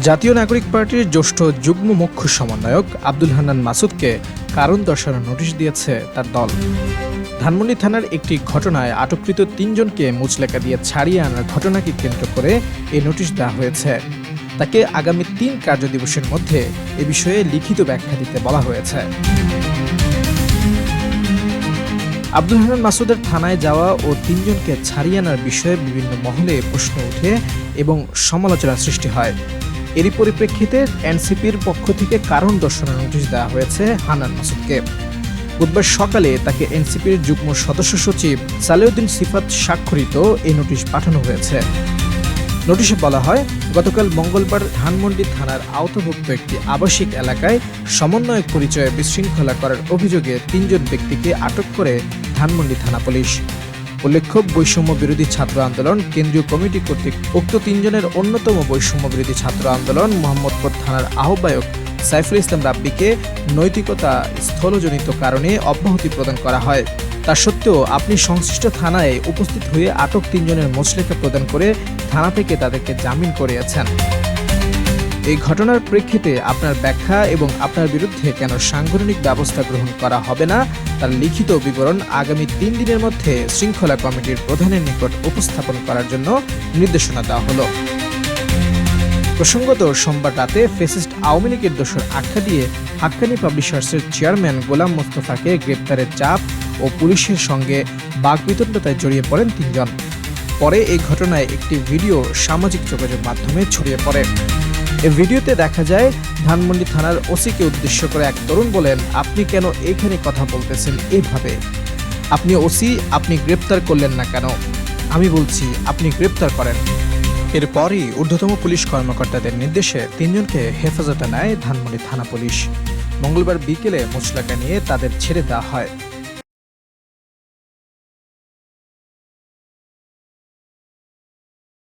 জাতীয় নাগরিক পার্টির জ্যেষ্ঠ যুগ্ম মুখ্য সমন্বয়ক আব্দুল হান্নান মাসুদকে কারণ দর্শানোর নোটিশ দিয়েছে তার দল। ধানমন্ডি থানার একটি ঘটনায় আটককৃত তিনজনকে মুচলেকা দিয়ে ছাড়িয়ে আনার ঘটনাকে কেন্দ্র করে এই নোটিশ দেওয়া হয়েছে। তাকে আগামী তিন কার্যদিবসের মধ্যে এ বিষয়ে লিখিত ব্যাখ্যা দিতে বলা হয়েছে। আব্দুল হান্নান মাসুদের থানায় যাওয়া ও তিনজনকে ছাড়িয়ে আনার বিষয়ে বিভিন্ন মহলে প্রশ্ন ওঠে এবং সমালোচনার সৃষ্টি হয়। এরই পরিপ্রেক্ষিতে এনসিপির পক্ষ থেকে কারণ দর্শনের নোটিশ দেওয়া হয়েছে হানান মাসুদকে। বুধবার সকালে তাকে এনসিপির যুগ্ম সদস্য সচিব সালেউদ্দিন সিফাত স্বাক্ষরিত এই নোটিশ পাঠানো হয়েছে। নোটিশে বলা হয়, গতকাল মঙ্গলবার ধানমন্ডি থানার আওতাভুক্ত একটি আবাসিক এলাকায় সমন্বয়ক পরিচয়ে বিশৃঙ্খলা করার অভিযোগে তিনজন ব্যক্তিকে আটক করে ধানমন্ডি থানা পুলিশ। উল্লেখ্য, বৈষম্য বিরোধী ছাত্র আন্দোলন কেন্দ্রীয় কমিটি কর্তৃক উক্ত তিনজনের অন্যতম বৈষম্য বিরোধী ছাত্র আন্দোলন মোহাম্মদপুর থানার আহ্বায়ক সাইফুল ইসলাম রাব্বিকে নৈতিকতা স্থলজনিত কারণে অব্যাহতি প্রদান করা হয়। তা সত্ত্বেও আপনি সংশ্লিষ্ট থানায় উপস্থিত হয়ে আটক তিনজনের মোচলেখা প্রদান করে থানা থেকে তাদেরকে জামিন করিয়েছেন। এই ঘটনার প্রেক্ষিতে আপনার ব্যাখ্যা এবং আপনার বিরুদ্ধে কেন সাংগঠনিক ব্যবস্থা গ্রহণ করা হবে না, তার লিখিত বিবরণ আগামী তিন দিনের মধ্যে শৃঙ্খলা কমিটির প্রধানের নিকট উপস্থাপন করার জন্য নির্দেশনা দেওয়া হলো। প্রসঙ্গত, সোমবার রাতে ফেসিস্ট আওয়ামী লীগের দোষর আখ্যা দিয়ে হাক্কানি পাবলিশার্সের চেয়ারম্যান গোলাম মোস্তফাকে গ্রেপ্তারের চাপ ও পুলিশের সঙ্গে বাকবিতণ্ডতায় জড়িয়ে পড়েন তিনজন। পরে এই ঘটনায় একটি ভিডিও সামাজিক যোগাযোগ মাধ্যমে ছড়িয়ে পড়ে। এই ভিডিওতে দেখা যায়, ধানমন্ডি থানার ওসিকে উদ্দেশ্য করে এক তরুণ বলেন, আপনি কেন এইখানে কথা বলতেছেন এইভাবে? আপনি ওসি, আপনি গ্রেপ্তার করলেন না কেন? আমি বলছি, আপনি গ্রেপ্তার করেন। এরপরই ঊর্ধ্বতম পুলিশ কর্মকর্তাদের নির্দেশে তিনজনকে হেফাজতে নেয় ধানমন্ডি থানা পুলিশ। মঙ্গলবার বিকেলে মুচলাকা নিয়ে তাদের ছেড়ে দেওয়া হয়।